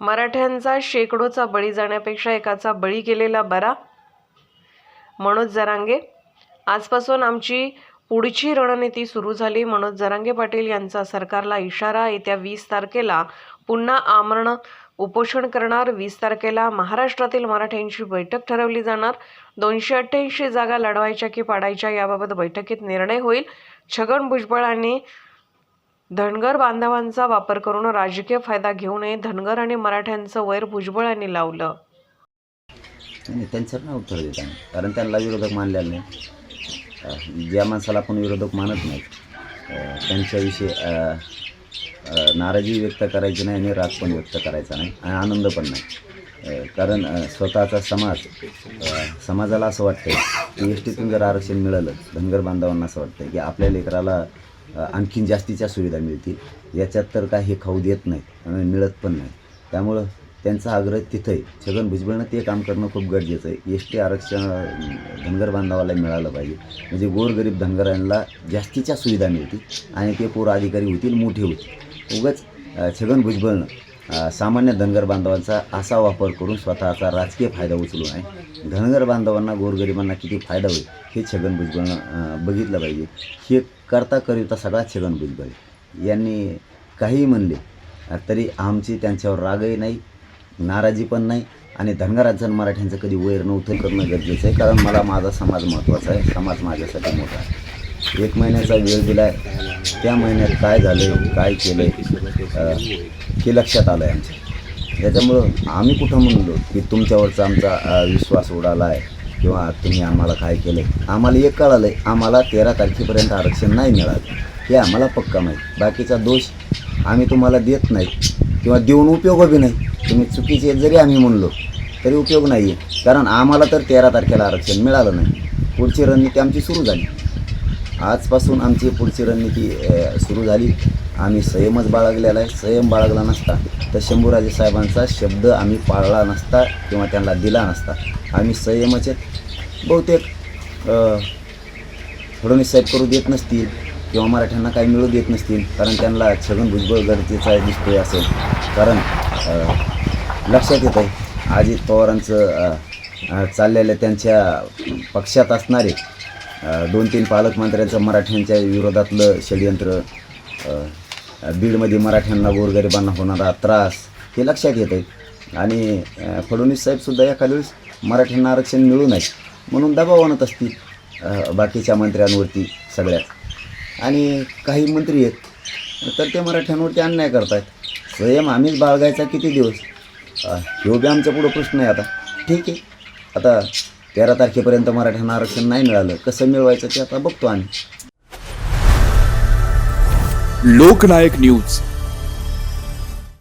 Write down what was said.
मराठ्यांचा शेकडोचा बळी जाण्यापेक्षा एकाचा बळी गेलेला बरा? मनोज जरांगे. आजपासून आमची पुढची रणनीती सुरू झाली. मनोज जरांगे पाटील यांचा सरकारला इशारा येत्या वीस तारखेला पुन्हा आमरण उपोषण करणार. वीस तारखेला महाराष्ट्रातील मराठ्यांची बैठक ठरवली जाणार. दोनशे अठ्ठ्याऐंशी जागा लढवायच्या की पाडायच्या याबाबत बैठकीत निर्णय होईल. छगन भुजबळ आणि धनगर बांधवांचा वापर करून राजकीय फायदा घेऊ नये धनगर आणि मराठ्यांचं वैर भुजबळांनी लावलं. नाही त्यांच्यावर नाही उत्तर देत आम्ही. कारण त्यांना विरोधक मानलेला नाही. ज्या माणसाला आपण विरोधक मानत नाही त्यांच्याविषयी नाराजी व्यक्त करायची नाही आणि राग पण व्यक्त करायचा नाही आणि आनंद पण नाही. कारण स्वतःचा समाज समाजाला असं वाटतं की एस टीतून जर आरक्षण मिळालं धनगर बांधवांना असं वाटतं की आपल्या लेकराला आणखीन जास्तीच्या सुविधा मिळतील. याच्यात तर काही हे खाऊ देत नाहीत मिळत पण नाही. त्यामुळं त्यांचा आग्रह तिथं आहे छगन भुजबळनं ते काम करणं खूप गरजेचं आहे. एस टी आरक्षण धनगर बांधवाला मिळालं पाहिजे. म्हणजे गोरगरीब धनगरांना जास्तीच्या सुविधा मिळतील आणि ते पूर अधिकारी होतील मोठे होतील. उगाच छगन भुजबळनं सामान्य धनगर बांधवांचा असा वापर करून स्वतःचा राजकीय फायदा उचलू नये धनगर बांधवांना गोरगरिबांना किती फायदा होईल हे छगन भुजबळनं बघितलं पाहिजे. हे करता करिता सगळा छगन भुजबळ यांनी काहीही म्हणले तरी आमची त्यांच्यावर रागही नाही नाराजी पण नाही आणि धनगरांचं आणि मराठ्यांचं कधी वैर नव्हतं करणं गरजेचं आहे कारण मला माझा समाज महत्त्वाचा आहे समाज माझ्यासाठी मोठा आहे. एक महिन्याचा वेळ दिला आहे त्या महिन्यात काय झालं काय केलं आहे हे लक्षात आलं आहे आमचं. त्याच्यामुळं आम्ही कुठं म्हणलो की तुमच्यावरचा आमचा विश्वास उडाला आहे किंवा तुम्ही आम्हाला काय केलं आहे आम्हाला एक कळालं आहे आम्हाला तेरा तारखेपर्यंत आरक्षण नाही मिळालं. हे आम्हाला पक्का माहीत. बाकीचा दोष आम्ही तुम्हाला देत नाही किंवा देऊन उपयोग बी नाही. तुम्ही चुकीचे जरी आम्ही म्हणलो तरी उपयोग नाही आहे कारण आम्हाला तर तेरा तारखेला आरक्षण मिळालं नाही. पुढची रणनीती आमची सुरू झाली. आजपासून आमची पुढची रणनीती सुरू झाली. आम्ही संयमच बाळगलेला आहे. संयम बाळगला नसता तर शंभूराजे साहेबांचा शब्द आम्ही पाळला नसता किंवा त्यांना दिला नसता. आम्ही संयमच आहेत. बहुतेक फडणवीस साहेब करू देत नसतील किंवा मराठ्यांना काही मिळू देत नसतील कारण त्यांना छगन भुजबळ गरजेचा दिसतोय असेल. कारण लक्षात येत आहे अजित पवारांचं चाललेल्या त्यांच्या पक्षात असणारे दोन तीन पालकमंत्र्यांचं मराठ्यांच्या विरोधातलं षडयंत्र बीडमध्ये मराठ्यांना गोरगरिबांना होणारा त्रास हे लक्षात येत आहे आणि फडणवीस साहेबसुद्धा एखाद्या वेळेस मराठ्यांना आरक्षण मिळू नये म्हणून दबाव आणत असतील बाकीच्या मंत्र्यांवरती सगळ्यात. आणि काही मंत्री आहेत तर ते मराठ्यांवरती अन्याय करतायत. संयम आम्हीच बाळगायचा किती दिवस? अ, ह्यो बी आमच्या पुढं प्रश्न आहे आता. ठीक आहे. आता तेरा तारखेपर्यंत मराठ्यांना आरक्षण नाही मिळालं कसं मिळवायचं ते आता बघतो आम्ही. लोकनायक न्यूज.